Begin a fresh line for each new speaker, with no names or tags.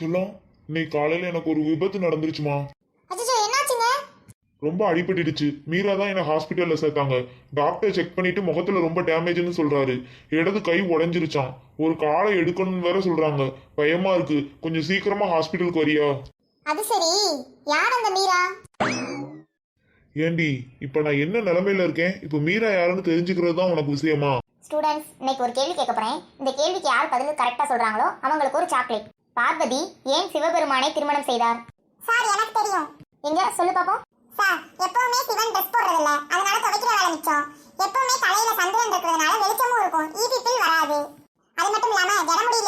செல்லம் இன்னைக்கு காலையில எனக்கு ஒரு விபத்து நடந்துருச்சுமா.
அச்சோ என்னாச்சுங்க?
ரொம்ப அடிபட்டுடுச்சு. மீரா தான் என்ன ஹாஸ்பிட்டல்ல சேர்த்தாங்க. டாக்டர் செக் பண்ணிட்டு முகத்துல ரொம்ப டேமேஜ்னு சொல்றாரு. இடது கை உடைஞ்சிருச்சான் ஒரு காலை எடுக்கணும்னு வேற சொல்றாங்க. பயமா இருக்கு. கொஞ்சம் சீக்கிரமா ஹாஸ்பிட்டலுக்கு வரியா?
அது சரி. யார் அந்த மீரா?
ஏண்டி இப்ப நான் என்ன நிலைமையில இருக்கேன்? இப்ப மீரா யாருன்னு தெரிஞ்சுக்கிறது தான் உனக்கு விஷயமா?
ஸ்டூடெண்ட்ஸ் இன்னைக்கு ஒரு கேள்வி கேட்க போறேன். இந்த கேள்விக்கு யார் பதில் கரெக்டா சொல்றாங்களோ அவங்களுக்கு ஒரு சாக்லேட் பார்வதி ஏன் சிவபெருமானை திருமணம் செய்தார்? சார் எனக்கு தெரியும். எங்க? சொல்லு பாப்போம். சார் எப்பவுமே சிவன் ட்ரெஸ் போடுறது இல்ல அதனால துவைக்கிற வேலை மிச்சம். எப்பவுமே தலையில சந்திரன் இருக்கிறதுனால வெளிச்சமும் இருக்கும். ஈபி பில் வராது. அது மட்டும் இல்லாம ஜடமுடியில